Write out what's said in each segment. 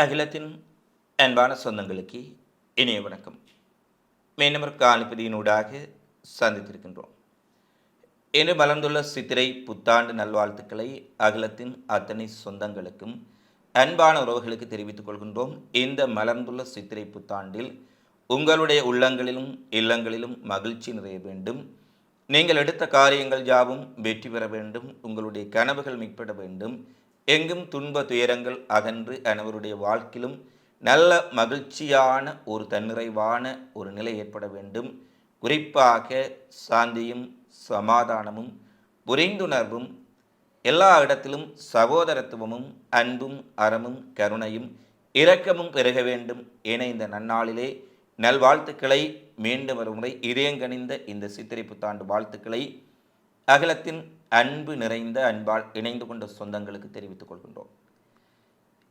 அகிலத்தின் அன்பான சொந்தங்களுக்கு இனிய வணக்கம். மீனவர் ஒரு காலிப்பதியினூடாக சந்தித்திருக்கின்றோம். இன்று மலர்ந்துள்ள சித்திரை புத்தாண்டு நல்வாழ்த்துக்களை அகிலத்தின் அத்தனை சொந்தங்களுக்கும் அன்பான உறவுகளுக்கு தெரிவித்துக் கொள்கின்றோம். இந்த மலர்ந்துள்ள சித்திரை புத்தாண்டில் உங்களுடைய உள்ளங்களிலும் இல்லங்களிலும் மகிழ்ச்சி நிறைய வேண்டும். நீங்கள் எடுத்த காரியங்கள் யாவும் வெற்றி பெற வேண்டும். உங்களுடைய கனவுகள் மீட்பட வேண்டும். எங்கும் துன்ப துயரங்கள் அகன்று அனைவருடைய வாழ்க்கையிலும் நல்ல மகிழ்ச்சியான ஒரு தன்னிறைவான ஒரு நிலை ஏற்பட வேண்டும். குறிப்பாக சாந்தியும் சமாதானமும் புரிந்துணர்வும் எல்லா இடத்திலும் சகோதரத்துவமும் அன்பும் அறமும் கருணையும் இரக்கமும் பெருக வேண்டும். என இந்த நன்னாளிலே நல்வாழ்த்துக்களை மீண்டும் ஒரு முறை இதயங்கணிந்த இந்த சித்திரை புத்தாண்டு வாழ்த்துக்களை. அகிலத்தின் அன்பு நிறைந்த அன்பால் இணைந்து கொண்ட சொந்தங்களுக்கு தெரிவித்துக் கொள்கின்றோம்.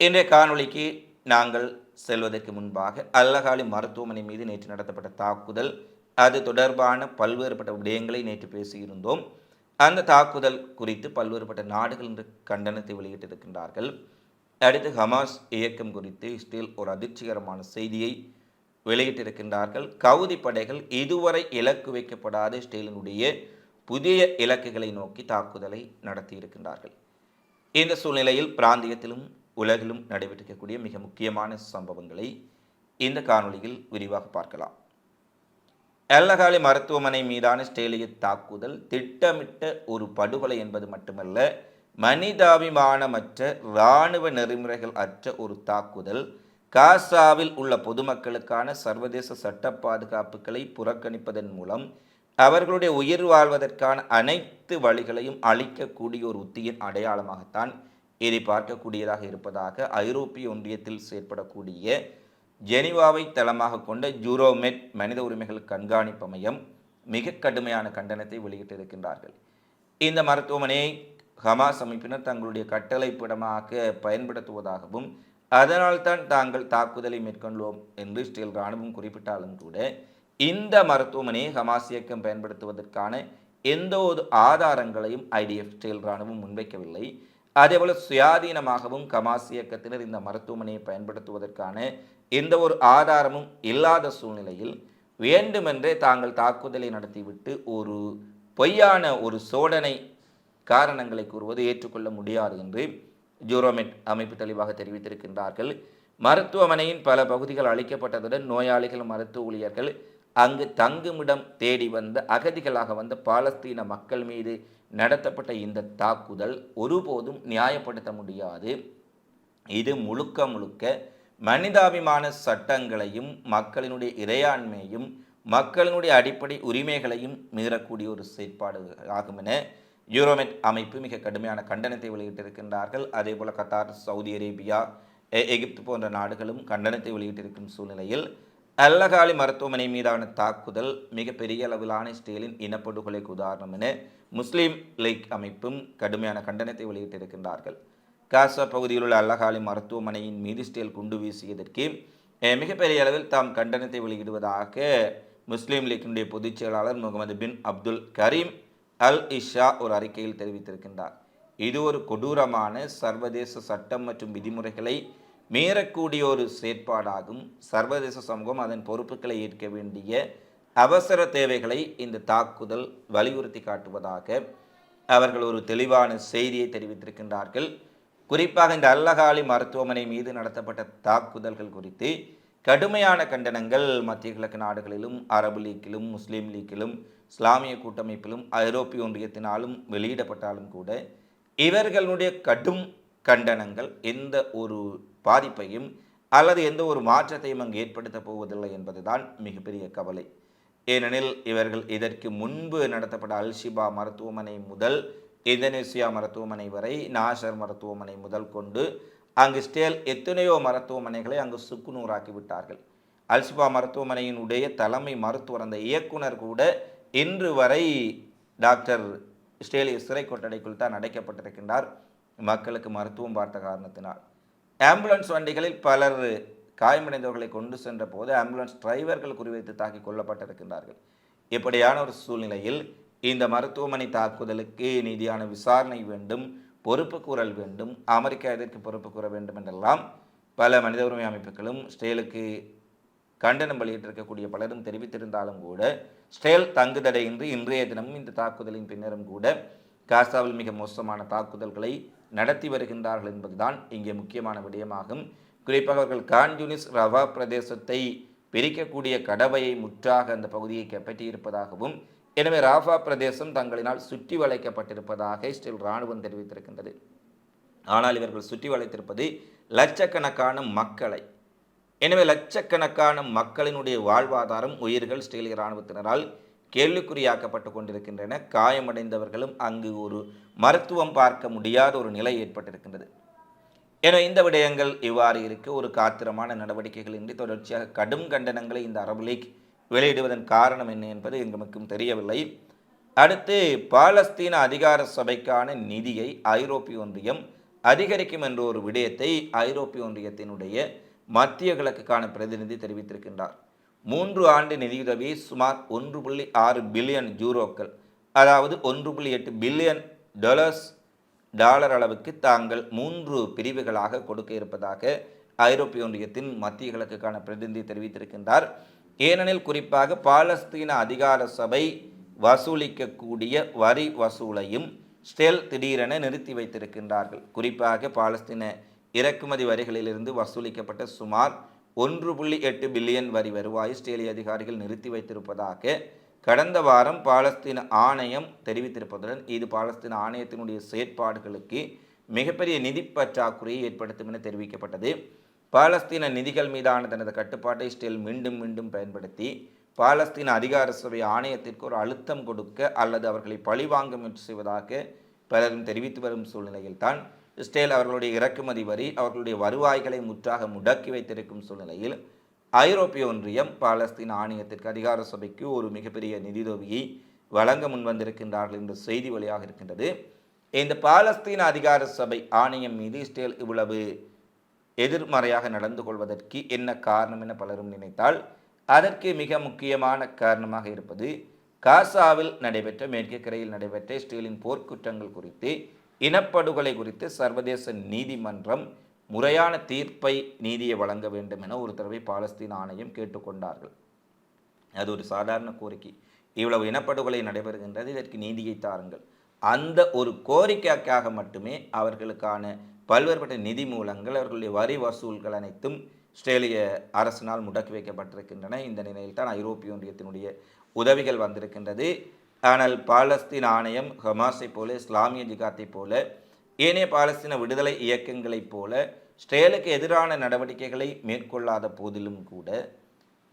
இன்றைய காணொளிக்கு நாங்கள் செல்வதற்கு முன்பாக அல்லகாலி மருத்துவமனை மீது நேற்று நடத்தப்பட்ட தாக்குதல் அது தொடர்பான பல்வேறுபட்ட விடயங்களை நேற்று பேசியிருந்தோம். அந்த தாக்குதல் குறித்து பல்வேறுபட்ட நாடுகள் இன்று கண்டனத்தை வெளியிட்டிருக்கின்றார்கள். அடுத்து ஹமாஸ் இயக்கம் குறித்து இஸ்ரேல் ஒரு அதிர்ச்சிகரமான செய்தியை வெளியிட்டிருக்கின்றார்கள். கவுதி படைகள் இதுவரை இலக்கு வைக்கப்படாத இஸ்ரேலினுடைய புதிய இலக்குகளை நோக்கி தாக்குதலை நடத்தியிருக்கின்றார்கள். இந்த சூழ்நிலையில் பிராந்தியத்திலும் உலகிலும் நடைபெற்றிருக்கக்கூடிய மிக முக்கியமான சம்பவங்களை இந்த காணொளியில் விரிவாக பார்க்கலாம். எல்லகாலி மருத்துவமனை மீதான ஸ்டேலிய தாக்குதல் திட்டமிட்ட ஒரு படுகொலை என்பது மட்டுமல்ல மனிதாபிமானமற்ற இராணுவ நெறிமுறைகள் அற்ற ஒரு தாக்குதல் காசாவில் உள்ள பொதுமக்களுக்கான சர்வதேச சட்ட பாதுகாப்புகளை புறக்கணிப்பதன் மூலம் அவர்களுடைய உயிர் வாழ்வதற்கான அனைத்து வழிகளையும் அளிக்கக்கூடிய ஒரு உத்தியின் அடையாளமாகத்தான் இதை பார்க்கக்கூடியதாக இருப்பதாக ஐரோப்பிய ஒன்றியத்தில் செயற்படக்கூடிய ஜெனிவாவை தளமாக கொண்ட ஜூரோமெட் மனித உரிமைகள் கண்காணிப்பு மையம் மிக கடுமையான கண்டனத்தை வெளியிட்டிருக்கின்றார்கள். இந்த மருத்துவமனையை ஹமாஸ் அமைப்பினர் தங்களுடைய கட்டளைப்பிடமாக பயன்படுத்துவதாகவும் அதனால்தான் தாங்கள் தாக்குதலை மேற்கொண்டோம் என்று இஸ்ரேல் இராணுவம் குறிப்பிட்டாலும் கூட இந்த மருத்துவமனையை ஹமாஸ் இயக்கம் பயன்படுத்துவதற்கான எந்த ஒரு ஆதாரங்களையும் ஐடிஎஃப் செயல் இராணுவம் முன்வைக்கவில்லை. அதேபோல் சுயாதீனமாகவும் ஹமாஸ் இயக்கத்தினர் இந்த மருத்துவமனையை பயன்படுத்துவதற்கான எந்த ஒரு ஆதாரமும் இல்லாத சூழ்நிலையில் வேண்டுமென்றே தாங்கள் தாக்குதலை நடத்திவிட்டு ஒரு பொய்யான ஒரு சோதனை காரணங்களை கூறுவது ஏற்றுக்கொள்ள முடியாது என்று ஜூரோமெட் அமைப்பு தெளிவாக தெரிவித்திருக்கின்றார்கள். மருத்துவமனையின் பல பகுதிகள் அளிக்கப்பட்டதுடன் நோயாளிகள் மருத்துவ ஊழியர்கள் அங்கு தங்குமிடம் தேடி வந்த அகதிகளாக வந்த பாலஸ்தீன மக்கள் மீது நடத்தப்பட்ட இந்த தாக்குதல் ஒருபோதும் நியாயப்படுத்த முடியாது. இது முழுக்க முழுக்க மனிதாபிமான சட்டங்களையும் மக்களினுடைய இறையாண்மையும் மக்களினுடைய அடிப்படை உரிமைகளையும் மீறக்கூடிய ஒரு செயற்பாடு ஆகும் என யூரோமெட் அமைப்பு மிக கடுமையான கண்டனத்தை வெளியிட்டிருக்கின்றார்கள். அதே போல கத்தார் சவுதி அரேபியா எகிப்து போன்ற நாடுகளும் கண்டனத்தை வெளியிட்டிருக்கும் சூழ்நிலையில் அல்லகாலி மருத்துவமனை மீதான தாக்குதல் மிகப்பெரிய அளவிலான இஸ்ரேலின் இனப்படுகொலைக்கு உதாரணம் என முஸ்லீம் லீக் அமைப்பும் கடுமையான கண்டனத்தை வெளியிட்டிருக்கின்றார்கள். காசா பகுதியில் உள்ள அல்லகாலி மருத்துவமனையின் மீது இஸ்ரேல் குண்டு வீசியதற்கு மிகப்பெரிய அளவில் தாம் கண்டனத்தை வெளியிடுவதாக முஸ்லீம் லீக்கினுடைய பொதுச் செயலாளர் முகமது பின் அப்துல் கரீம் அல் இஷா ஒரு அறிக்கையில் தெரிவித்திருக்கின்றார். இது ஒரு கொடூரமான சர்வதேச சட்டம் மற்றும் விதிமுறைகளை மீறக்கூடிய ஒரு செயற்பாடாகும். சர்வதேச சமூகம் அதன் பொறுப்புகளை ஏற்க வேண்டிய அவசர தேவைகளை இந்த தாக்குதல் வலியுறுத்தி காட்டுவதாக அவர்கள் ஒரு தெளிவான செய்தியை தெரிவித்திருக்கின்றார்கள். குறிப்பாக இந்த அல்லகாலி மருத்துவமனை மீது நடத்தப்பட்ட தாக்குதல்கள் குறித்து கடுமையான கண்டனங்கள் மத்திய கிழக்கு நாடுகளிலும் அரபு லீக்கிலும் முஸ்லீம் லீக்கிலும் இஸ்லாமிய கூட்டமைப்பிலும் ஐரோப்பிய ஒன்றியத்தினாலும் வெளியிடப்பட்டாலும் கூட இவர்களுடைய கடும் கண்டனங்கள் எந்த ஒரு பாதிப்பையும் அல்லது எந்த ஒரு மாற்றத்தையும் அங்கு ஏற்படுத்தப் போவதில்லை என்பதுதான் மிகப்பெரிய கவலை. ஏனெனில் இவர்கள் இதற்கு முன்பு நடத்தப்பட்ட அல்ஷிபா மருத்துவமனை முதல் இந்தோனேசியா மருத்துவமனை வரை நாசர் மருத்துவமனை முதல் கொண்டு அங்கு ஸ்டேல் எத்தனையோ மருத்துவமனைகளை அங்கு சுக்குநூறாக்கி விட்டார்கள். அல்ஷிபா மருத்துவமனையினுடைய தலைமை மருத்துவர் அந்த இயக்குனர் கூட இன்று வரை டாக்டர் ஸ்டேலிய சிறை கொட்டடைக்குள் தான் அடைக்கப்பட்டிருக்கின்றார். மக்களுக்கு மருத்துவம் பார்த்த காரணத்தினால். ஆம்புலன்ஸ் வண்டிகளில் பலர் காயமடைந்தவர்களை கொண்டு சென்ற போது ஆம்புலன்ஸ் டிரைவர்கள் குறிவைத்து தாக்கி கொல்லப்பட்டிருக்கின்றார்கள். இப்படியான ஒரு சூழ்நிலையில் இந்த மருத்துவமனை தாக்குதலுக்கு நீதியான விசாரணை வேண்டும் பொறுப்பு கூறல் வேண்டும் அமெரிக்கா இதற்கு பொறுப்பு கூற வேண்டும் என்றெல்லாம் பல மனித உரிமை அமைப்புகளும் ஸ்டேலுக்கு கண்டனம் வெளியிட்டிருக்கக்கூடிய பலரும் தெரிவித்திருந்தாலும் கூட ஸ்டேல் தங்குதடையின்றி இன்றைய தினமும் இந்த தாக்குதலின் பின்னரும் கூட காசாவில் மிக மோசமான தாக்குதல்களை நடத்தி வருகின்றார்கள் என்பதுதான் இங்கே முக்கியமான விடயமாகும். குறிப்பாக அவர்கள் கான்யூனிஸ் ரவா பிரதேசத்தை பிரிக்கக்கூடிய கடவையை முற்றாக அந்த பகுதியை கைப்பற்றியிருப்பதாகவும் எனவே ராஃபா பிரதேசம் தங்களினால் சுற்றி வளைக்கப்பட்டிருப்பதாக இஸ்ரேல் இராணுவம் தெரிவித்திருக்கின்றது. ஆனால் இவர்கள் சுற்றி வளைத்திருப்பது லட்சக்கணக்கான மக்களை எனவே லட்சக்கணக்கான மக்களினுடைய வாழ்வாதாரம் உயிர்கள் இஸ்ரேலிய இராணுவத்தினரால் கேள்விக்குறியாக்கப்பட்டு கொண்டிருக்கின்றன. காயமடைந்தவர்களும் அங்கு ஒரு மருத்துவம் பார்க்க முடியாத ஒரு நிலை ஏற்பட்டிருக்கின்றது. என இந்த விடயங்கள் இவ்வாறு இருக்க ஒரு காத்திரமான நடவடிக்கைகள் இன்றி தொடர்ச்சியாக கடும் கண்டனங்களை இந்த அரபு லீக் வெளியிடுவதன் காரணம் என்ன என்பது எங்களுக்கும் தெரியவில்லை. அடுத்து பாலஸ்தீன அதிகார சபைக்கான நிதியை ஐரோப்பிய ஒன்றியம் அதிகரிக்கும் என்ற ஒரு விடயத்தை ஐரோப்பிய ஒன்றியத்தினுடைய மத்திய கிழக்குக்கான பிரதிநிதி தெரிவித்திருக்கின்றார். மூன்று ஆண்டு நிதியுதவி சுமார் ஒன்று புள்ளி ஆறு பில்லியன் ஜூரோக்கள் அதாவது ஒன்று புள்ளி எட்டு பில்லியன் டாலர்ஸ் டாலர் அளவுக்கு தாங்கள் மூன்று பிரிவுகளாக கொடுக்க இருப்பதாக ஐரோப்பிய ஒன்றியத்தின் மத்திய கிழக்குக்கான பிரதிநிதி தெரிவித்திருக்கின்றார். ஏனெனில் குறிப்பாக பாலஸ்தீன அதிகார சபை வசூலிக்கக்கூடிய வரி வசூலையும் ஸ்டெல் திடீரென நிறுத்தி வைத்திருக்கின்றார்கள். குறிப்பாக பாலஸ்தீன இறக்குமதி வரிகளிலிருந்து வசூலிக்கப்பட்ட சுமார் ஒன்று புள்ளி எட்டு பில்லியன் வரி வருவாய் ஸ்டேலிய அதிகாரிகள் நிறுத்தி வைத்திருப்பதாக கடந்த வாரம் பாலஸ்தீன ஆணையம் தெரிவித்திருப்பதுடன் இது பாலஸ்தீன ஆணையத்தினுடைய செயற்பாடுகளுக்கு மிகப்பெரிய நிதி பற்றாக்குறையை ஏற்படுத்தும் என தெரிவிக்கப்பட்டது. பாலஸ்தீன நிதிகள் மீதான தனது கட்டுப்பாட்டை ஸ்டேல் மீண்டும் மீண்டும் பயன்படுத்தி பாலஸ்தீன அதிகார சபை ஆணையத்திற்கு ஒரு அழுத்தம் கொடுக்க அல்லது அவர்களை பழிவாங்க முயற்சி செய்வதாக பலரும் தெரிவித்து வரும் சூழ்நிலையில்தான் இஸ்ரேல் அவர்களுடைய இறக்குமதி வரி அவர்களுடைய வருவாய்களை முற்றாக முடக்கி வைத்திருக்கும் சூழ்நிலையில் ஐரோப்பிய ஒன்றியம் பாலஸ்தீன ஆணையத்திற்கு அதிகார சபைக்கு ஒரு மிகப்பெரிய நிதியுதவியை வழங்க முன்வந்திருக்கின்றார்கள் என்ற செய்தி வழியாக இருக்கின்றது. இந்த பாலஸ்தீன அதிகார சபை ஆணையம் மீது இஸ்ரேல் இவ்வளவு எதிர்மறையாக நடந்து கொள்வதற்கு என்ன காரணம் என பலரும் நினைத்தால் அதற்கு மிக முக்கியமான காரணமாக இருப்பது காசாவில் நடைபெற்ற மேற்கு கரையில் நடைபெற்ற இஸ்ரேலின் போர்க்குற்றங்கள் குறித்து இனப்படுகொலை குறித்து சர்வதேச நீதிமன்றம் முறையான தீர்ப்பை நீதியை வழங்க வேண்டும் என ஒரு தடவை பாலஸ்தீன் ஆணையம் கேட்டுக்கொண்டார்கள். அது ஒரு சாதாரண கோரிக்கை. இவ்வளவு இனப்படுகொலை நடைபெறுகின்றது இதற்கு நீதியை தாருங்கள். அந்த ஒரு கோரிக்கைக்காக மட்டுமே அவர்களுக்கான பல்வேறுபட்ட நிதி மூலங்கள் அவர்களுடைய வரி வசூல்கள் அனைத்தும் ஆஸ்திரேலிய அரசினால் முடக்கி வைக்கப்பட்டிருக்கின்றன. இந்த நிலையில் தான் ஐரோப்பிய ஒன்றியத்தினுடைய உதவிகள் வந்திருக்கின்றது. ஆனால் பாலஸ்தீன் ஆணையம் ஹமாஸை போல இஸ்லாமிய ஜிகாத்தை போல ஏனைய பாலஸ்தீன விடுதலை இயக்கங்களைப் போல இஸ்ரேலுக்கு எதிரான நடவடிக்கைகளை மேற்கொள்ளாத போதிலும் கூட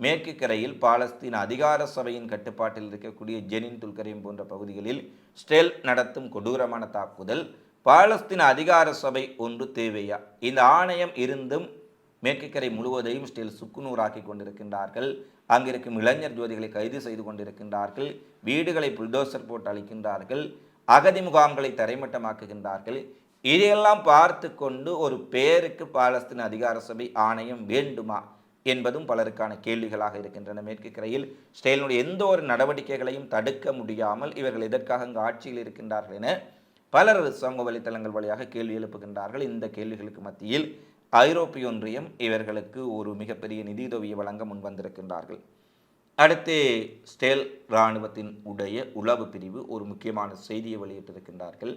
மேற்கு கரையில் பாலஸ்தீன் அதிகார சபையின் கட்டுப்பாட்டில் இருக்கக்கூடிய ஜெனின் துல்கரியம் போன்ற பகுதிகளில் ஸ்டெல் நடத்தும் கொடூரமான தாக்குதல் பாலஸ்தீன் அதிகார சபை ஒன்று தேவையா? இந்த ஆணையம் இருந்தும் மேற்கு கரை முழுவதையும் ஸ்டேல் சுக்குநூறாக்கி கொண்டிருக்கின்றார்கள். அங்கிருக்கும் இளைஞர் ஜோதிகளை கைது செய்து கொண்டிருக்கின்றார்கள். வீடுகளை புல்டோசர் போட்டு அளிக்கின்றார்கள் அகதி முகாம்களை தரைமட்டமாக்குகின்றார்கள். இதையெல்லாம் பார்த்து கொண்டு ஒரு பேருக்கு பாலஸ்தீன் அதிகார சபை ஆணையம் வேண்டுமா என்பதும் பலருக்கான கேள்விகளாக இருக்கின்றன. மேற்கு கரையில் ஸ்டெயினுடைய எந்த ஒரு நடவடிக்கைகளையும் தடுக்க முடியாமல் இவர்கள் எதற்காக அங்கு ஆட்சியில் இருக்கின்றார்கள் என பலர் சமூக வலைத்தளங்கள் வழியாக கேள்வி எழுப்புகின்றார்கள். இந்த கேள்விகளுக்கு மத்தியில் ஐரோப்பிய ஒன்றியம் இவர்களுக்கு ஒரு மிகப்பெரிய நிதியுதவியை வழங்க முன்வந்திருக்கின்றார்கள். அடுத்து ஸ்டேல் இராணுவத்தின் உடைய உளவு பிரிவு ஒரு முக்கியமான செய்தியை வெளியிட்டிருக்கின்றார்கள்.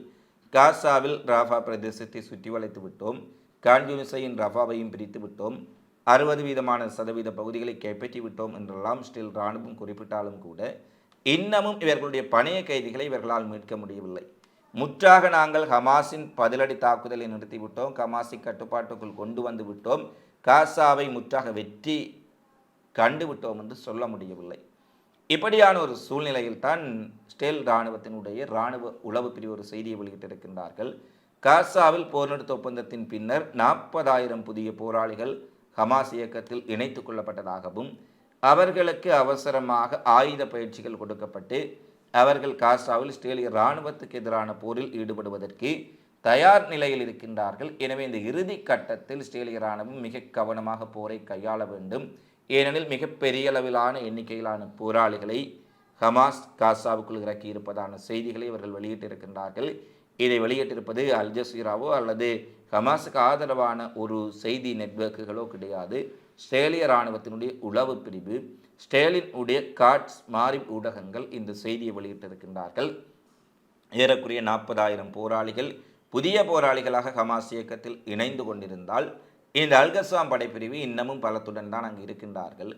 காசாவில் ராஃபா பிரதேசத்தை சுற்றி வளைத்து விட்டோம். கான்யூனிசையின் ரஃபாவையும் பிரித்து விட்டோம். அறுபது வீதமான சதவீத பகுதிகளை கைப்பற்றி விட்டோம் என்றெல்லாம் ஸ்டில் இராணுவம் குறிப்பிட்டாலும் கூட இன்னமும் இவர்களுடைய பணைய கைதிகளை இவர்களால் மீட்க முடியவில்லை. முற்றாக நாங்கள் ஹமாஸின் பதிலடி தாக்குதலை நிறுத்திவிட்டோம். ஹமாஸை கட்டுப்பாட்டுக்குள் கொண்டு வந்து விட்டோம். காசாவை முற்றாக வெற்றி கண்டுவிட்டோம் என்று சொல்ல முடியவில்லை. இப்படியான ஒரு சூழ்நிலையில் தான் ஸ்டேல் இராணுவத்தினுடைய இராணுவ உளவு பிரிவு ஒரு செய்தியை வெளியிட்டிருக்கின்றார்கள். காசாவில் போர் நிறுத்த ஒப்பந்தத்தின் பின்னர் நாற்பதாயிரம் புதிய போராளிகள் ஹமாஸ் இயக்கத்தில் இணைத்துக் கொள்ளப்பட்டதாகவும் அவர்களுக்கு அவசரமாக ஆயுத பயிற்சிகள் கொடுக்கப்பட்டு அவர்கள் காசாவில் இஸ்ரேலிய இராணுவத்துக்கு எதிரான போரில் ஈடுபடுவதற்கு தயார் நிலையில் இருக்கின்றார்கள். எனவே இந்த இறுதி கட்டத்தில் இஸ்ரேலிய இராணுவம் மிக கவனமாக போரை கையாள வேண்டும். ஏனெனில் மிகப்பெரிய அளவிலான எண்ணிக்கையிலான போராளிகளை ஹமாஸ் காசாவுக்குள் இறக்கி இருப்பதான செய்திகளை இவர்கள் வெளியிட்டிருக்கின்றார்கள். இதை வெளியிட்டிருப்பது அல் ஜசீராவோ அல்லது ஹமாஸுக்கு ஆதரவான ஒரு செய்தி நெட்வொர்க்குகளோ கிடையாது. ஸ்ட்ரேலிய இராணுவத்தினுடைய உளவு பிரிவு ஸ்டேலின் உடைய காட்ஸ் மாறி ஊடகங்கள் இந்த செய்தியை வெளியிட்டிருக்கின்றார்கள். ஏறக்குறைய நாற்பதாயிரம் போராளிகள் புதிய போராளிகளாக ஹமாஸ் இயக்கத்தில் இணைந்து கொண்டிருந்தால் இந்த அல்கசாம் படைப்பிரிவு இன்னமும் பலத்துடன் தான் அங்கு இருக்கின்றார்கள்.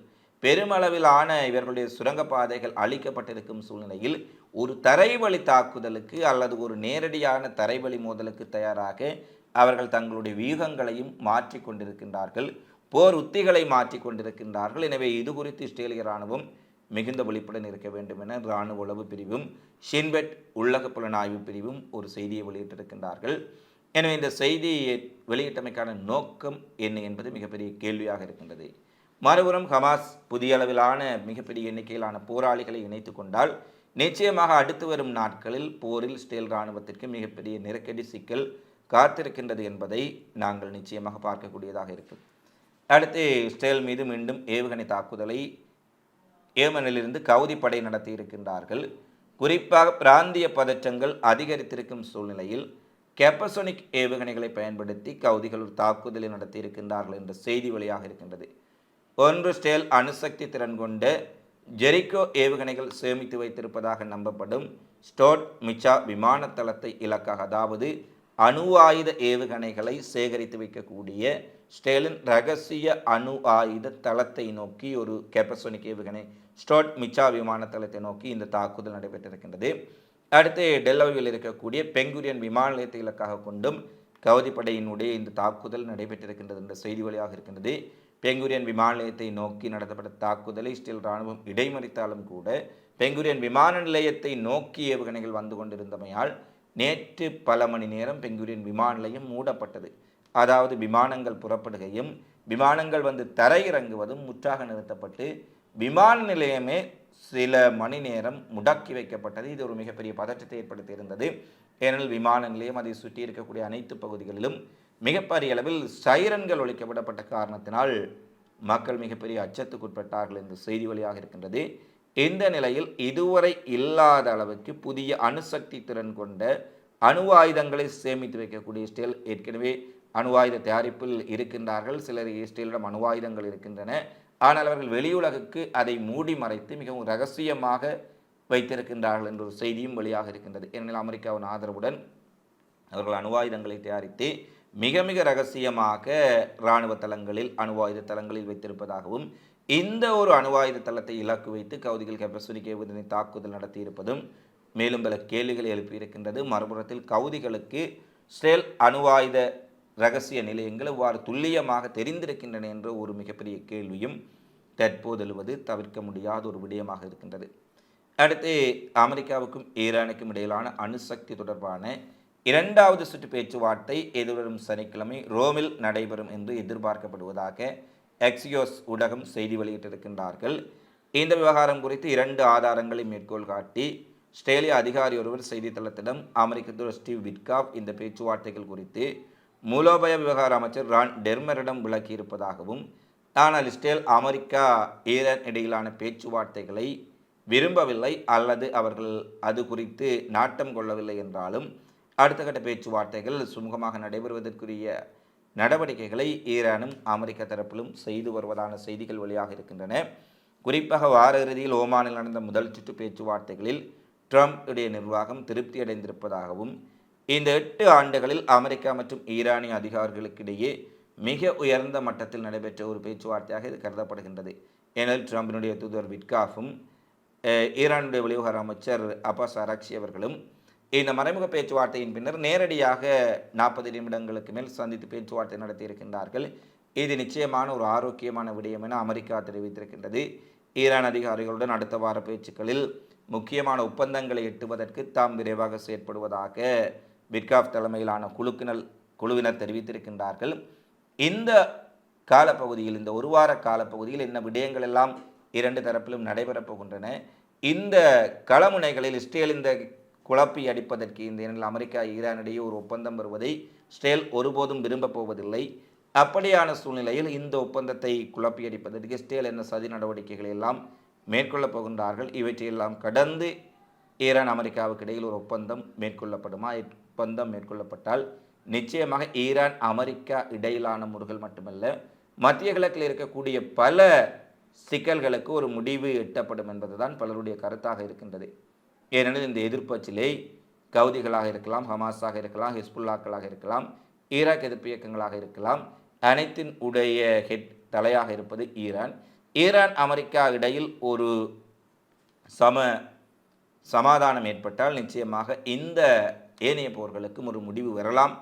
பெருமளவிலான இவர்களுடைய சுரங்கப்பாதைகள் அழிக்கப்பட்டிருக்கும் சூழ்நிலையில் ஒரு தரைவழி தாக்குதலுக்கு அல்லது ஒரு நேரடியான தரைவழி மோதலுக்கு தயாராக அவர்கள் தங்களுடைய வியூகங்களையும் மாற்றி கொண்டிருக்கின்றார்கள். போர் உத்திகளை மாற்றி கொண்டிருக்கின்றார்கள். எனவே இது குறித்து இஸ்ரேலிய இராணுவம் மிகுந்த விழிப்புடன் இருக்க வேண்டும் என இராணுவ உளவு பிரிவும் ஷின்பெட் உள்ளக புலனாய்வு பிரிவும் ஒரு செய்தியை வெளியிட்டிருக்கின்றார்கள். எனவே இந்த செய்தியை வெளியிட்டமைக்கான நோக்கம் என்ன என்பது மிகப்பெரிய கேள்வியாக இருக்கின்றது. மறுபுறம் ஹமாஸ் புதிய அளவிலான மிகப்பெரிய எண்ணிக்கையிலான போராளிகளை இணைத்து கொண்டால் நிச்சயமாக அடுத்து வரும் நாட்களில் போரில் ஸ்டேல் இராணுவத்திற்கு மிகப்பெரிய நெருக்கடி சிக்கல் காத்திருக்கின்றது என்பதை நாங்கள் நிச்சயமாக பார்க்கக்கூடியதாக இருக்கும். அடுத்து ஸ்டேல் மீது மீண்டும் ஏவுகணை தாக்குதலை ஏமனிலிருந்து கவுதி படை நடத்தி இருக்கின்றார்கள். குறிப்பாக பிராந்திய பதற்றங்கள் அதிகரித்திருக்கும் சூழ்நிலையில் கெப்பசோனிக் ஏவுகணைகளை பயன்படுத்தி கவுதிகள் ஒரு தாக்குதலை நடத்தி இருக்கின்றார்கள் என்ற செய்தி வழியாக இருக்கின்றது. ஒன்று ஸ்டேல் அணுசக்தி திறன் கொண்ட ஜெரிகோ ஏவுகணைகள் சேமித்து வைத்திருப்பதாக நம்பப்படும் ஸ்டோட் மிச்சா விமான தளத்தை இலக்காக அதாவது அணு ஆயுத ஏவுகணைகளை சேகரித்து வைக்கக்கூடிய ஸ்டேலின் ரகசிய அணு ஆயுத தளத்தை நோக்கி ஒரு கேப்பசோனிக் ஏவுகணை ஸ்டோட் மிச்சா விமான தளத்தை நோக்கி இந்த தாக்குதல் நடைபெற்றிருக்கின்றது. அடுத்து டெல்லோவில் இருக்கக்கூடிய பெங்குரியன் விமான நிலையத்தை இலக்காக கொண்டும் கவுதி படையினுடைய இந்த தாக்குதல் நடைபெற்றிருக்கின்றது என்ற செய்தி வழியாக இருக்கின்றது. பெங்குரியன் விமான நிலையத்தை நோக்கி நடத்தப்பட்ட தாக்குதலை ஸ்டீல் இராணுவம் இடைமறித்தாலும் கூட பெங்குரியன் விமான நிலையத்தை நோக்கி ஏவுகணைகள் வந்து கொண்டிருந்தமையால் நேற்று பல மணி நேரம் பெங்குரியன் விமான நிலையம் மூடப்பட்டது. அதாவது விமானங்கள் புறப்படுகையும் விமானங்கள் வந்து தரையிறங்குவதும் முற்றாக நிறுத்தப்பட்டு விமான நிலையமே சில மணி நேரம் முடக்கி வைக்கப்பட்டது. இது ஒரு மிகப்பெரிய பதற்றத்தை ஏற்படுத்தி இருந்தது ஏனெனில் விமான நிலையம் அதை சுற்றி இருக்கக்கூடிய அனைத்து பகுதிகளிலும் மிகப்பெரிய அளவில் சைரன்கள் ஒழிக்கப்படப்பட்ட காரணத்தினால் மக்கள் மிகப்பெரிய அச்சத்துக்குட்பட்டார்கள் என்ற செய்தி வழியாக இருக்கின்றது. இந்த நிலையில் இதுவரை இல்லாத அளவுக்கு புதிய அணுசக்தி திறன் கொண்ட அணு ஆயுதங்களை சேமித்து வைக்கக்கூடிய ஸ்டேல் ஏற்கனவே அணுவாயுத தயாரிப்பில் இருக்கின்றார்கள். சிலர் இஸ்ரேலிடம் அணுவாயுதங்கள் இருக்கின்றன. ஆனால் அவர்கள் வெளியுலகுக்கு அதை மூடி மறைத்து மிகவும் ரகசியமாக வைத்திருக்கின்றார்கள் என்ற ஒரு செய்தியும் வெளியாக இருக்கின்றது. ஏனெனில் அமெரிக்காவின் ஆதரவுடன் அவர்கள் அணுவாயுதங்களை தயாரித்து மிக மிக ரகசியமாக இராணுவ தளங்களில் அணுவாயுத தளங்களில் வைத்திருப்பதாகவும் இந்த ஒரு அணுவாயுத தளத்தை இலக்கு வைத்து கவுதிகள் கெப்பசுனிக் ஏவுதனை தாக்குதல் நடத்தியிருப்பதும் மேலும் பல கேள்விகளை எழுப்பியிருக்கின்றது மறுபுறத்தில் கவுதிகளுக்கு ஸ்ரேல் அணுவாயுத ரகசிய நிலையங்கள் இவ்வாறு துல்லியமாக தெரிந்திருக்கின்றன என்ற ஒரு மிகப்பெரிய கேள்வியும் தற்போது எழுவது தவிர்க்க முடியாத ஒரு விடயமாக இருக்கின்றது. அடுத்து அமெரிக்காவுக்கும் ஈரானுக்கும் இடையிலான அணுசக்தி தொடர்பான இரண்டாவது சுற்று பேச்சுவார்த்தை எதிர்வரும் சனிக்கிழமை ரோமில் நடைபெறும் என்று எதிர்பார்க்கப்படுவதாக எக்ஸியோஸ் ஊடகம் செய்தி வெளியிட்டிருக்கின்றார்கள். இந்த விவகாரம் குறித்து இரண்டு ஆதாரங்களை மேற்கோள் காட்டி ஸ்ட்ரேலிய அதிகாரி ஒருவர் செய்தித்தளத்திடம் அமெரிக்க தூர் ஸ்டீவ் விட்காவ் இந்த பேச்சுவார்த்தைகள் குறித்து மூலோபய விவகார அமைச்சர் ரான் டெர்மரிடம் விளக்கியிருப்பதாகவும் ஆனால் இஸ்ரேல் அமெரிக்கா ஈரான் இடையிலான பேச்சுவார்த்தைகளை விரும்பவில்லை அல்லது அவர்கள் அது குறித்து நாட்டம் கொள்ளவில்லை என்றாலும் அடுத்த கட்ட பேச்சுவார்த்தைகள் சுமூகமாக நடைபெறுவதற்குரிய நடவடிக்கைகளை ஈரானும் அமெரிக்க தரப்பிலும் செய்து வருவதான செய்திகள் வெளியாக இருக்கின்றன. குறிப்பாக வார இறுதியில் ஓமானில் நடந்த முதல் சுற்று பேச்சுவார்த்தைகளில் ட்ரம்ப் உடைய நிர்வாகம் திருப்தி அடைந்திருப்பதாகவும் இந்த எட்டு ஆண்டுகளில் அமெரிக்கா மற்றும் ஈரானிய அதிகாரிகளுக்கிடையே மிக உயர்ந்த மட்டத்தில் நடைபெற்ற ஒரு பேச்சுவார்த்தையாக இது கருதப்படுகின்றது. ஏனெனில் ட்ரம்பினுடைய தூதர் விட்காஃபும் ஈரானுடைய வெளிவிவகார அமைச்சர் அப்பாஸ் அராக்சி அவர்களும் இந்த மறைமுக பேச்சுவார்த்தையின் பின்னர் நேரடியாக நாற்பது நிமிடங்களுக்கு மேல் சந்தித்து பேச்சுவார்த்தை நடத்தியிருக்கின்றார்கள். இது நிச்சயமான ஒரு ஆரோக்கியமான விடயம் என அமெரிக்கா தெரிவித்திருக்கின்றது. ஈரான் அதிகாரிகளுடன் அடுத்த வார பேச்சுக்களில் முக்கியமான ஒப்பந்தங்களை எட்டுவதற்கு தாம் விரைவாக செயற்படுவதாக பிட்காஃப் தலைமையிலான குழுக்கினல் குழுவினர் தெரிவித்திருக்கின்றார்கள். இந்த காலப்பகுதியில் இந்த ஒரு வார காலப்பகுதியில் என்ன விடயங்கள் எல்லாம் இரண்டு தரப்பிலும் நடைபெறப் போகின்றன? இந்த களமுனைகளில் இஸ்ரேல் இந்த குழப்பி அடிப்பதற்கு இந்த நிலையில் அமெரிக்கா ஈரானிடையே ஒரு ஒப்பந்தம் வருவதை இஸ்ரேல் ஒருபோதும் விரும்பப் போவதில்லை. அப்படியான சூழ்நிலையில் இந்த ஒப்பந்தத்தை குழப்பி அடிப்பதற்கு இஸ்ரேல் என்ன சதி நடவடிக்கைகளை எல்லாம் மேற்கொள்ளப் போகின்றார்கள்? இவற்றையெல்லாம் கடந்து ஈரான் அமெரிக்காவுக்கு இடையில் ஒரு ஒப்பந்தம் மேற்கொள்ளப்படுமா? ஒப்பந்தம் மேற்கொள்ளப்பட்டால் நிச்சயமாக ஈரான் அமெரிக்கா இடையிலான முறுகள் மட்டுமல்ல மத்திய கிழக்கில் இருக்கக்கூடிய பல சிக்கல்களுக்கு ஒரு முடிவு எட்டப்படும் என்பதுதான் பலருடைய கருத்தாக இருக்கின்றது. ஏனெனில் இந்த எதிர்ப்பச்சிலே கவுதிகளாக இருக்கலாம் ஹமாஸாக இருக்கலாம் ஹிஸ்புல்லாக்களாக இருக்கலாம் ஈராக் எதிர்ப்பு இயக்கங்களாக இருக்கலாம் அனைத்தின் உடைய ஹெட் தலையாக இருப்பது ஈரான். ஈரான் அமெரிக்கா இடையில் ஒரு சம சமாதானம் ஏற்பட்டால் நிச்சயமாக இந்த ஏனைய போர்களுக்கும் ஒரு முடிவு வரலாம்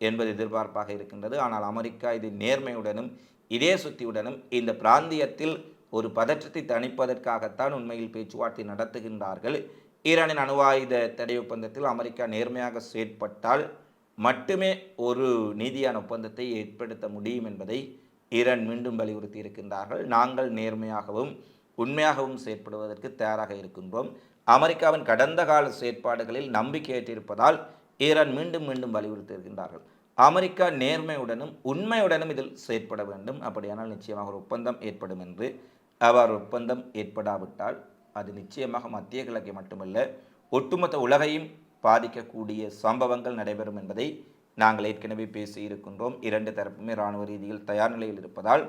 என்பது எதிர்பார்ப்பாக இருக்கின்றது. ஆனால் அமெரிக்கா இது நேர்மையுடனும் இதே சுத்தியுடனும் இந்த பிராந்தியத்தில் ஒரு பதற்றத்தை தணிப்பதற்காகத்தான் உண்மையில் பேச்சுவார்த்தை நடத்துகின்றார்கள். ஈரானின் அணுவாயுத தடை ஒப்பந்தத்தில் அமெரிக்கா நேர்மையாக செயற்பட்டால் மட்டுமே ஒரு நீதியான ஒப்பந்தத்தை ஏற்படுத்த முடியும் என்பதை ஈரான் மீண்டும் வலியுறுத்தி இருக்கின்றார்கள். நாங்கள் நேர்மையாகவும் உண்மையாகவும் செயற்படுவதற்கு தயாராக இருக்கின்றோம். அமெரிக்காவின் கடந்த கால செயற்பாடுகளில் நம்பிக்கையற்றிருப்பதால் ஈரான் மீண்டும் மீண்டும் வலியுறுத்தி இருக்கின்றார்கள். அமெரிக்கா நேர்மையுடனும் உண்மையுடனும் இதில் செயற்பட வேண்டும். அப்படியானால் நிச்சயமாக ஒரு ஒப்பந்தம் ஏற்படும் என்று. அவர் ஒப்பந்தம் ஏற்படாவிட்டால் அது நிச்சயமாக மத்திய கிழக்கை மட்டுமல்ல ஒட்டுமொத்த உலகையும் பாதிக்கக்கூடிய சம்பவங்கள் நடைபெறும் என்பதை நாங்கள் ஏற்கனவே பேசி இருக்கின்றோம் இரண்டு தரப்புமே இராணுவ ரீதியில் தயார் நிலையில் இருப்பதால்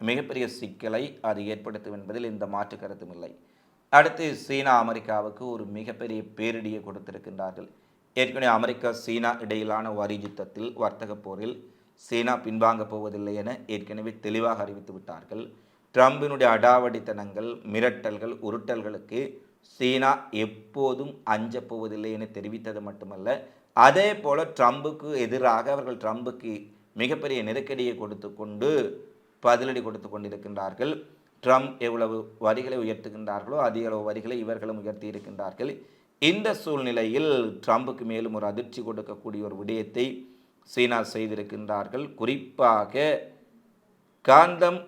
மிகப்பெரிய சிக்கலை அது ஏற்படுத்தும் என்பதில் எந்த மாற்று கருத்தும் இல்லை. அடுத்து சீனா அமெரிக்காவுக்கு ஒரு மிகப்பெரிய பேரிடியை கொடுத்திருக்கின்றார்கள். ஏற்கனவே அமெரிக்கா சீனா இடையிலான வரி யுத்தத்தில் வர்த்தக போரில் சீனா பின்வாங்கப் போவதில்லை என ஏற்கனவே தெளிவாக அறிவித்து விட்டார்கள். ட்ரம்பினுடைய அடாவடித்தனங்கள் மிரட்டல்கள் உருட்டல்களுக்கு சீனா எப்போதும் அஞ்சப் போவதில்லை என தெரிவித்தது மட்டுமல்ல அதே போல் ட்ரம்புக்கு எதிராக அவர்கள் ட்ரம்புக்கு மிகப்பெரிய நெருக்கடியை கொடுத்து கொண்டு பதிலடி கொடுத்து கொண்டிருக்கின்றார்கள். ட்ரம்ப் எவ்வளவு வரிகளை உயர்த்துகின்றார்களோ அதிக அளவு வரிகளை இவர்களும் உயர்த்தி இருக்கின்றார்கள். இந்த சூழ்நிலையில் ட்ரம்புக்கு மேலும் ஒரு அதிர்ச்சி கொடுக்கக்கூடிய ஒரு விடயத்தை சீனா செய்திருக்கின்றார்கள். குறிப்பாக காந்தம்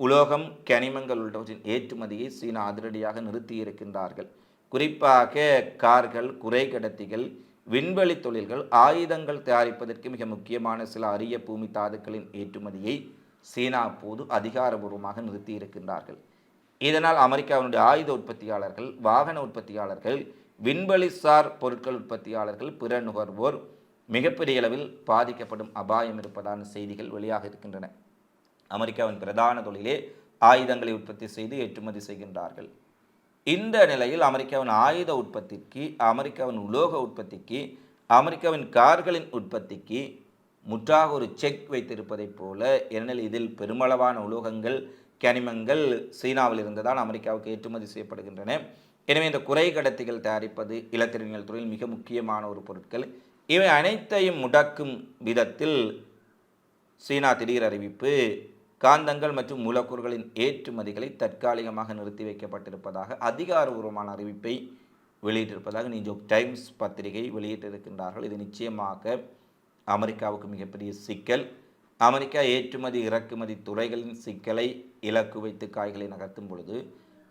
உலோகம் கனிமங்கள் உள்ளவற்றின் ஏற்றுமதியை சீனா அதிரடியாக நிறுத்தி இருக்கின்றார்கள். குறிப்பாக கார்கள் குறை கடத்திகள் விண்வெளி தொழில்கள் ஆயுதங்கள் தயாரிப்பதற்கு மிக முக்கியமான சில அரிய பூமி தாதுக்களின் ஏற்றுமதியை சீனா அப்போது அதிகாரபூர்வமாக நிறுத்தி இருக்கின்றார்கள். இதனால் அமெரிக்காவினுடைய ஆயுத உற்பத்தியாளர்கள் வாகன உற்பத்தியாளர்கள் விண்வெளிசார் பொருட்கள் உற்பத்தியாளர்கள் பிற நுகர்வோர் மிகப்பெரிய அளவில் பாதிக்கப்படும் அபாயம் இருப்பதான செய்திகள் வெளியாக இருக்கின்றன. அமெரிக்காவின் பிரதான தொழிலே ஆயுதங்களை உற்பத்தி செய்து ஏற்றுமதி செய்கின்றார்கள். இந்த நிலையில் அமெரிக்காவின் ஆயுத உற்பத்திக்கு அமெரிக்காவின் உலோக உற்பத்திக்கு அமெரிக்காவின் கார்களின் உற்பத்திக்கு முற்றாக ஒரு செக் வைத்திருப்பதைப் போல ஏனெனில் இதில் பெருமளவான உலோகங்கள் கனிமங்கள் சீனாவில் இருந்துதான் அமெரிக்காவுக்கு ஏற்றுமதி செய்யப்படுகின்றன. எனவே இந்த குறை கடத்திகள் தயாரிப்பது இலத்திரனியல் துறையில் மிக முக்கியமான ஒரு பொருட்கள். இவை அனைத்தையும் முடக்கும் விதத்தில் சீனா திடீர் அறிவிப்பு காந்தங்கள் மற்றும் மூலக்கூறுகளின் ஏற்றுமதிகளை தற்காலிகமாக நிறுத்தி வைக்கப்பட்டிருப்பதாக அதிகாரபூர்வமான அறிவிப்பை வெளியிட்டிருப்பதாக நியூயோர்க் டைம்ஸ் பத்திரிகை வெளியிட்டிருக்கின்றார்கள். இது நிச்சயமாக அமெரிக்காவுக்கு மிகப்பெரிய சிக்கல். அமெரிக்கா ஏற்றுமதி இறக்குமதி துறைகளின் சிக்கலை இலக்கு வைத்து காய்களை நகர்த்தும் பொழுது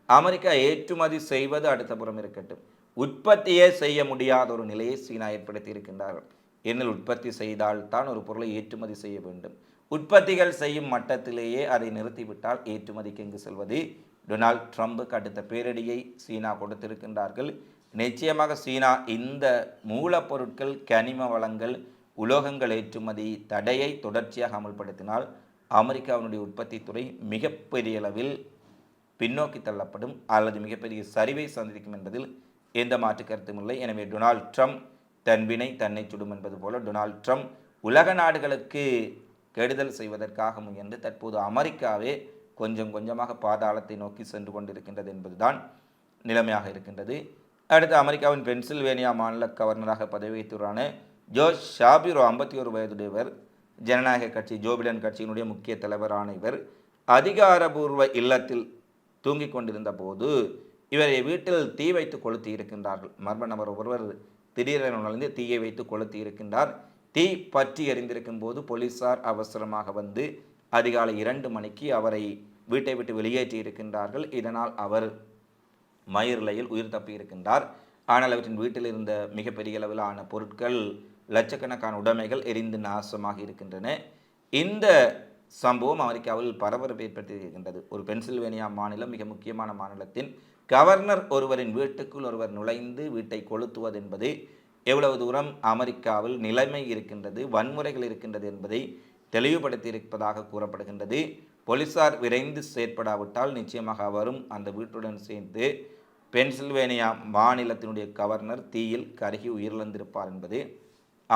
அமெரிக்கா ஏற்றுமதி செய்வது அடுத்த புறம் இருக்கட்டும். உற்பத்தியே செய்ய முடியாத ஒரு நிலையை சீனா ஏற்படுத்தி இருக்கின்றார்கள். என்னில் உற்பத்தி செய்தால்தான் ஒரு பொருளை ஏற்றுமதி செய்ய வேண்டும். உற்பத்திகள் செய்யும் மட்டத்திலேயே அதை நிறுத்திவிட்டால் ஏற்றுமதிக்கு எங்கு செல்வது? டொனால்ட் ட்ரம்புக்கு அடுத்த பேரடியை சீனா கொடுத்திருக்கின்றார்கள். நிச்சயமாக சீனா இந்த மூலப்பொருட்கள் கனிம வளங்கள் உலோகங்கள் ஏற்றுமதி தடையை தொடர்ச்சியாக அமல்படுத்தினால் அமெரிக்காவினுடைய உற்பத்தி துறை மிகப்பெரிய அளவில் பின்னோக்கி தள்ளப்படும் அல்லது மிகப்பெரிய சரிவை சந்திக்கும் என்பதில் எந்த மாற்று கருத்தும் இல்லை. எனவே டொனால்ட் ட்ரம்ப் தன்வினை தன்னை சுடும் என்பது போல டொனால்ட் ட்ரம்ப் உலக நாடுகளுக்கு கெடுதல் செய்வதற்காக முயன்று தற்போது அமெரிக்காவே கொஞ்சம் கொஞ்சமாக பாதாளத்தை நோக்கி சென்று கொண்டிருக்கின்றது என்பதுதான் நிலைமையாக இருக்கின்றது. அடுத்து அமெரிக்காவின் பென்சில்வேனியா மாநில கவர்னராக பதவி வைத்துள்ளான ஜோர்ஜ் ஷாபிரோ ஐம்பத்தி ஒரு வயதுடையவர் ஜனநாயக கட்சி ஜோபிடன் கட்சியினுடைய முக்கிய தலைவரான இவர் அதிகாரபூர்வ இல்லத்தில் தூங்கிக் கொண்டிருந்த போது இவரை வீட்டில் தீ வைத்து கொளுத்தி இருக்கின்றார்கள். மர்ம நபர் ஒருவர் திடீரென நுழைந்து தீயை வைத்து கொளுத்தி இருக்கின்றார். தீ பற்றி எறிந்திருக்கும் போது போலீசார் அவசரமாக வந்து அதிகாலை இரண்டு மணிக்கு அவரை வீட்டை விட்டு வெளியேற்றி இருக்கின்றார்கள். இதனால் அவர் மயிர்லையில் உயிர் தப்பி இருக்கின்றார் ஆனால் அவற்றின் வீட்டில் இருந்த மிகப்பெரிய அளவிலான பொருட்கள் லட்சக்கணக்கான உடைமைகள் எரிந்து நாசமாக இருக்கின்றன. இந்த சம்பவம் அமெரிக்காவில் பரபரப்பை ஏற்படுத்தியிருக்கின்றது. ஒரு பென்சில்வேனியா மாநிலம் மிக முக்கியமான மாநிலத்தின் கவர்னர் ஒருவரின் வீட்டுக்குள் ஒருவர் நுழைந்து வீட்டை கொளுத்துவது என்பது எவ்வளவு தூரம் அமெரிக்காவில் நிலைமை இருக்கின்றது வன்முறைகள் இருக்கின்றது என்பதை தெளிவுபடுத்தியிருப்பதாக கூறப்படுகின்றது. போலீசார் விரைந்து செயற்படாவிட்டால் நிச்சயமாக அவரும் அந்த வீட்டுடன் சேர்ந்து பென்சில்வேனியா மாநிலத்தினுடைய கவர்னர் தீயில் கருகி உயிரிழந்திருப்பார் என்பது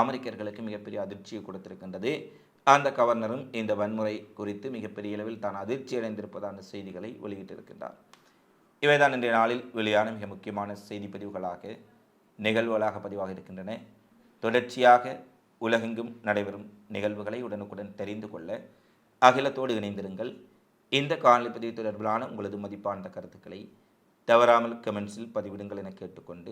அமெரிக்கர்களுக்கு மிகப்பெரிய அதிர்ச்சியை கொடுத்திருக்கின்றது. அந்த கவர்னரும் இந்த வன்முறை குறித்து மிகப்பெரிய அளவில் தான் அதிர்ச்சி அடைந்திருப்பதான செய்திகளை வெளியிட்டிருக்கின்றார். இவைதான் இன்றைய நாளில் வெளியான மிக முக்கியமான செய்தி பதிவுகளாக நிகழ்வுகளாக பதிவாக இருக்கின்றன. தொடர்ச்சியாக உலகெங்கும் நடைபெறும் நிகழ்வுகளை உடனுக்குடன் தெரிந்து கொள்ள அகிலத்தோடு இணைந்திருங்கள். இந்த காணொலி பதிவு தொடர்பிலான உங்களது மதிப்பான கருத்துக்களை தவறாமல் கமெண்ட்ஸில் பதிவிடுங்கள் என கேட்டுக்கொண்டு